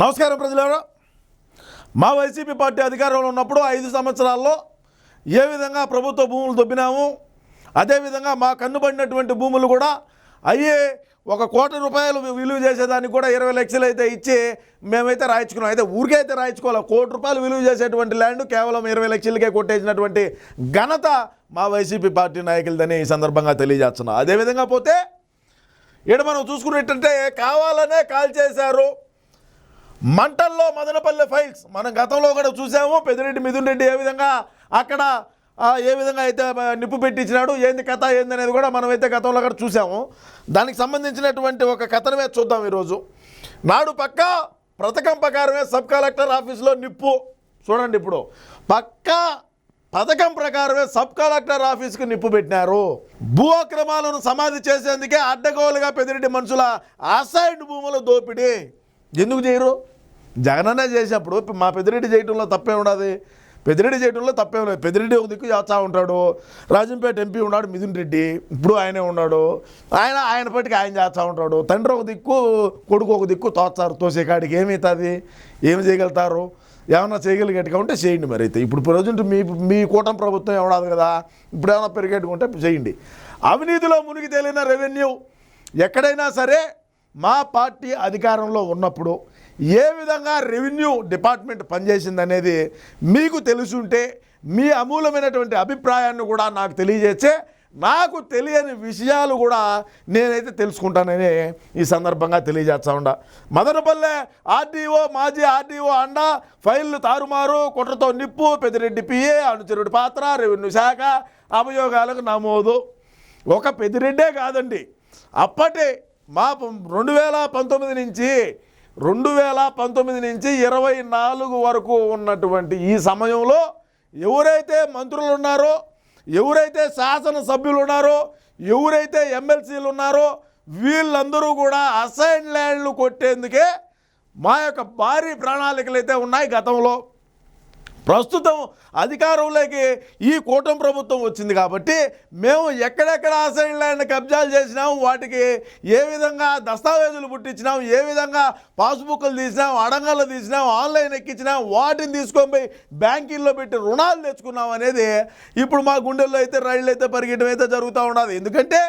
నమస్కారం ప్రజలారా. మా వైసీపీ పార్టీ అధికారంలో ఉన్నప్పుడు ఐదు సంవత్సరాల్లో ఏ విధంగా ప్రభుత్వ భూములు దొబ్బినాము అదేవిధంగా మా కన్నుబడినటువంటి భూములు కూడా అయ్యే ఒక కోటి రూపాయలు విలువ చేసేదానికి కూడా ఇరవై లక్షలు అయితే ఇచ్చి మేమైతే రాయించుకున్నాం. అయితే ఊరికే అయితే రాయించుకోవాలి? కోటి రూపాయలు విలువ చేసేటువంటి ల్యాండ్ కేవలం ఇరవై లక్షలకే కొట్టేసినటువంటి ఘనత మా వైసీపీ పార్టీ నాయకులదని ఈ సందర్భంగా తెలియజేస్తున్నాం. అదేవిధంగా పోతే ఇక్కడ మనం చూసుకున్నట్టంటే కావాలనే కాల్ చేశారు మంటల్లో మదనపల్లె ఫైల్స్. మనం గతంలో కూడా చూసాము పెద్దిరెడ్డి మిథున్ రెడ్డి ఏ విధంగా అక్కడ ఏ విధంగా అయితే నిప్పు పెట్టించినాడు ఏంది కథ ఏంది అనేది కూడా మనమైతే గతంలో కూడా చూసాము. దానికి సంబంధించినటువంటి ఒక కథనమే చూద్దాం ఈరోజు. నాడు పక్క పథకం ప్రకారమే సబ్ కలెక్టర్ ఆఫీస్లో నిప్పు. చూడండి ఇప్పుడు. పక్కా పథకం ప్రకారమే సబ్ కలెక్టర్ ఆఫీస్కి నిప్పు పెట్టినారు. భూ అక్రమాలను సమాధి చేసేందుకే అడ్డగోలుగా పెదిరెడ్డి మనుషుల అసైడ్ భూముల దోపిడీ. ఎందుకు చేయరు? జగనన్న చేసినప్పుడు మా పెద్దిరెడ్డి చేయటంలో తప్పే ఉండదు. పెద్దిరెడ్డి చేయటంలో తప్పే ఉండదు పెద్దిరెడ్డి ఒక దిక్కు చేస్తా ఉంటాడు. రాజంపేట ఎంపీ ఉన్నాడు మిథున్ రెడ్డి. ఇప్పుడు ఆయనే ఉన్నాడు. ఆయన ఆయన పట్టుకు ఆయన చేస్తూ ఉంటాడు. తండ్రి ఒక దిక్కు కొడుకు ఒక దిక్కు తోస్తారు తోసే కాడికి ఏమవుతుంది? ఏమి చేయగలుగుతారు? ఏమన్నా చేయగలిగేట్టుగా ఉంటే చేయండి మరి అయితే. ఇప్పుడు ప్రజెంట్ మీ మీ కూటమి ప్రభుత్వం ఏమడాదు కదా. ఇప్పుడు ఏమైనా పెరిగేట్టుకుంటే చేయండి. అవినీతిలో మునిగి తేలిన రెవెన్యూ ఎక్కడైనా సరే మా పార్టీ అధికారంలో ఉన్నప్పుడు ఏ విధంగా రెవెన్యూ డిపార్ట్మెంట్ పనిచేసిందనేది మీకు తెలుసుంటే మీ అమూలమైనటువంటి అభిప్రాయాన్ని కూడా నాకు తెలియజేస్తే నాకు తెలియని విషయాలు కూడా నేనైతే తెలుసుకుంటానని ఈ సందర్భంగా తెలియజేస్తా ఉండ. మదనపల్లె ఆర్డీఓ మాజీ ఆర్డీఓ అండ ఫైళ్ళు తారుమారు కుట్రతో నిప్పు పెద్దిరెడ్డి పిఏ అనుచరుడి పాత్ర రెవెన్యూ శాఖ అభియోగాలకు నమోదు. ఒక పెద్దిరెడ్డే కాదండి. అప్పటి మా రెండు వేల పంతొమ్మిది నుంచి రెండు వేల పంతొమ్మిది నుంచి ఇరవై నాలుగు వరకు ఉన్నటువంటి ఈ సమయంలో ఎవరైతే మంత్రులు ఉన్నారో ఎవరైతే శాసనసభ్యులు ఉన్నారో ఎవరైతే ఎమ్మెల్సీలు ఉన్నారో వీళ్ళందరూ కూడా అసైన్ ల్యాండ్లు కొట్టేందుకే మా యొక్క భారీ ప్రణాళికలు అయితే ఉన్నాయి గతంలో. ప్రస్తుతం అధికారంలోకి ఈ కూటమి ప్రభుత్వం వచ్చింది కాబట్టి మేము ఎక్కడెక్కడ అసైన్ ల్యాండ్ కబ్జాలు చేసినాము వాటికి ఏ విధంగా దస్తావేజులు పుట్టించినాం ఏ విధంగా పాస్బుక్లు తీసినాం అడంగాలు తీసినాం ఆన్లైన్ ఎక్కించినాం వాటిని తీసుకొని పోయి బ్యాంకింగ్లో పెట్టి రుణాలు తెచ్చుకున్నాం అనేది ఇప్పుడు మా గుండెల్లో అయితే రైళ్ళు అయితే పరిగెట్టడం అయితే జరుగుతూ ఉన్నది. ఎందుకంటే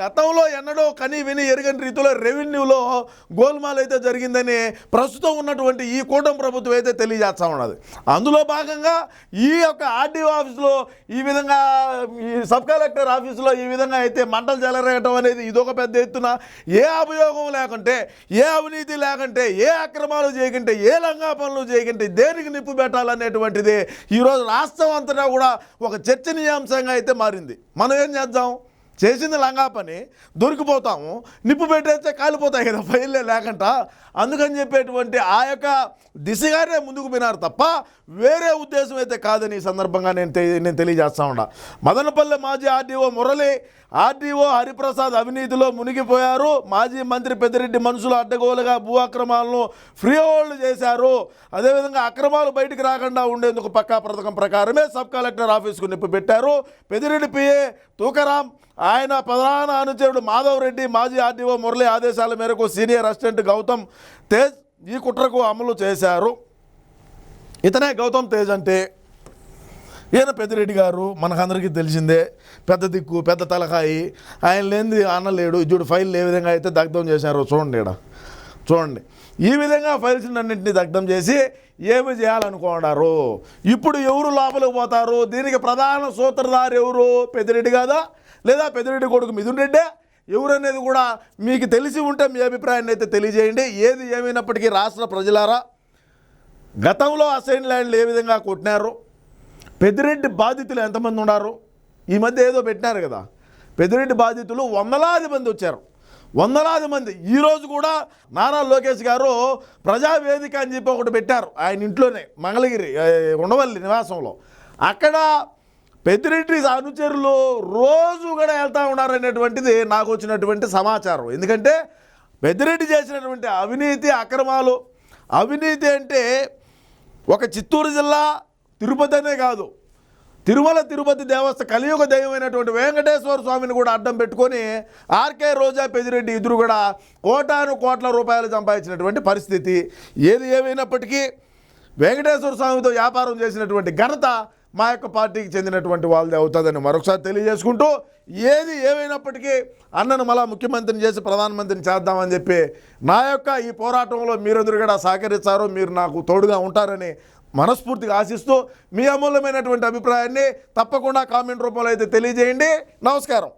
గతంలో ఎన్నడో కని విని ఎరగని రీతిలో రెవెన్యూలో గోల్మాల్ అయితే జరిగిందని ప్రస్తుతం ఉన్నటువంటి ఈ కూటమి ప్రభుత్వం అయితే తెలియజేస్తా ఉన్నది. అందులో భాగంగా ఈ యొక్క ఆర్డీఓ ఆఫీసులో ఈ విధంగా ఈ సబ్ కలెక్టర్ ఆఫీసులో ఈ విధంగా అయితే మంటలు చెలరేయటం అనేది ఇదొక పెద్ద ఎత్తున ఏ అభియోగం లేకుంటే ఏ అవినీతి లేకుంటే ఏ అక్రమాలు చేయకుంటే ఏ లంగా పనులు చేయకుంటే దేనికి నిప్పు పెట్టాలనేటువంటిది ఈరోజు రాష్ట్రం అంతటా కూడా ఒక చర్చనీయాంశంగా అయితే మారింది. మనం ఏం చేద్దాం? చేసింది లంగా పని దొరికిపోతాము నిప్పు పెట్టేస్తే కాలిపోతాయి కదా ఫైల్లే లేకుండా అందుకని చెప్పేటువంటి ఆ యొక్క దిశగానే ముందుకు పోయినారు తప్ప వేరే ఉద్దేశం అయితే కాదని ఈ సందర్భంగా నేను నేను తెలియజేస్తా ఉన్నా. మదనపల్లె మాజీ ఆర్డీఓ మురళి ఆర్డీఓ హరిప్రసాద్ అవినీతిలో మునిగిపోయారు. మాజీ మంత్రి పెద్దిరెడ్డి మనుషులు అడ్డగోలుగా భూ అక్రమాలను ఫ్రీ హోల్డ్ చేశారు. అదేవిధంగా అక్రమాలు బయటికి రాకుండా ఉండేందుకు పక్కా పథకం ప్రకారమే సబ్ కలెక్టర్ ఆఫీస్కు నిప్పు పెట్టారు. పెద్దిరెడ్డి పిఏ తూకరాం ఆయన ప్రధాన అనుచరుడు మాధవ్ రెడ్డి మాజీ ఆర్డీఓ మురళి ఆదేశాల మేరకు సీనియర్ అసిస్టెంట్ గౌతమ్ తేజ్ ఈ కుట్రకు అమలు చేశారు. ఇతనే గౌతమ్ తేజ్ అంటే ఈయన పెద్దిరెడ్డి గారు మనకందరికీ తెలిసిందే పెద్ద దిక్కు పెద్ద తలకాయి ఆయన లేనిది లేడు చూడు ఫైల్ ఏ విధంగా అయితే దగ్ధం చేశారో చూడండి ఇక్కడ చూడండి. ఈ విధంగా ఫైల్స్ అన్నింటినీ దగ్ధం చేసి ఏమి చేయాలనుకున్నారు? ఇప్పుడు ఎవరు లోపలికి పోతారు? దీనికి ప్రధాన సూత్రధారు ఎవరు? పెద్దిరెడ్డి కాదా? లేదా పెద్దిరెడ్డి కొడుకు మిథున్ రెడ్డే? ఎవరనేది కూడా మీకు తెలిసి ఉంటే మీ అభిప్రాయాన్ని అయితే తెలియజేయండి. ఏది ఏమైనప్పటికీ రాష్ట్ర ప్రజలారా గతంలో అసైన్ ల్యాండ్లు ఏ విధంగా కొట్టినారు? పెద్దిరెడ్డి బాధితులు ఎంతమంది ఉన్నారు? ఈ మధ్య ఏదో పెట్టినారు కదా. పెద్దిరెడ్డి బాధితులు వందలాది మంది వచ్చారు. వందలాది మంది. ఈరోజు కూడా నారా లోకేష్ గారు ప్రజావేదిక అని చెప్పి ఒకటి పెట్టారు ఆయన ఇంట్లోనే మంగళగిరి ఉండవల్లి నివాసంలో. అక్కడ పెద్దిరెడ్డి అనుచరులు రోజు కూడా వెళ్తూ ఉన్నారనేటువంటిది నాకు వచ్చినటువంటి సమాచారం. ఎందుకంటే పెద్దిరెడ్డి చేసినటువంటి అవినీతి అక్రమాలు అవినీతి అంటే ఒక చిత్తూరు జిల్లా తిరుపతి అనే కాదు తిరుమల తిరుపతి దేవస్థ కలియుగ దైవమైనటువంటి వెంకటేశ్వర స్వామిని కూడా అడ్డం పెట్టుకొని ఆర్కే రోజా పెదిరెడ్డి ఇద్దరు కూడా కోటాను కోట్ల రూపాయలు సంపాదించినటువంటి పరిస్థితి. ఏది ఏమైనప్పటికీ వెంకటేశ్వర స్వామితో వ్యాపారం చేసినటువంటి ఘనత మా యొక్క పార్టీకి చెందినటువంటి వాళ్ళది అవుతుందని మరొకసారి తెలియజేసుకుంటూ ఏది ఏమైనప్పటికీ అన్నను మళ్ళా ముఖ్యమంత్రిని చేసి ప్రధానమంత్రిని చేద్దామని చెప్పి నా యొక్క ఈ పోరాటంలో మీరందరూ కూడా సహకరిస్తారు మీరు నాకు తోడుగా ఉంటారని మనస్ఫూర్తిగా ఆశిస్తూ మీ అమూల్యమైనటువంటి అభిప్రాయాన్ని తప్పకుండా కామెంట్ రూపంలో అయితే తెలియజేయండి. నమస్కారం.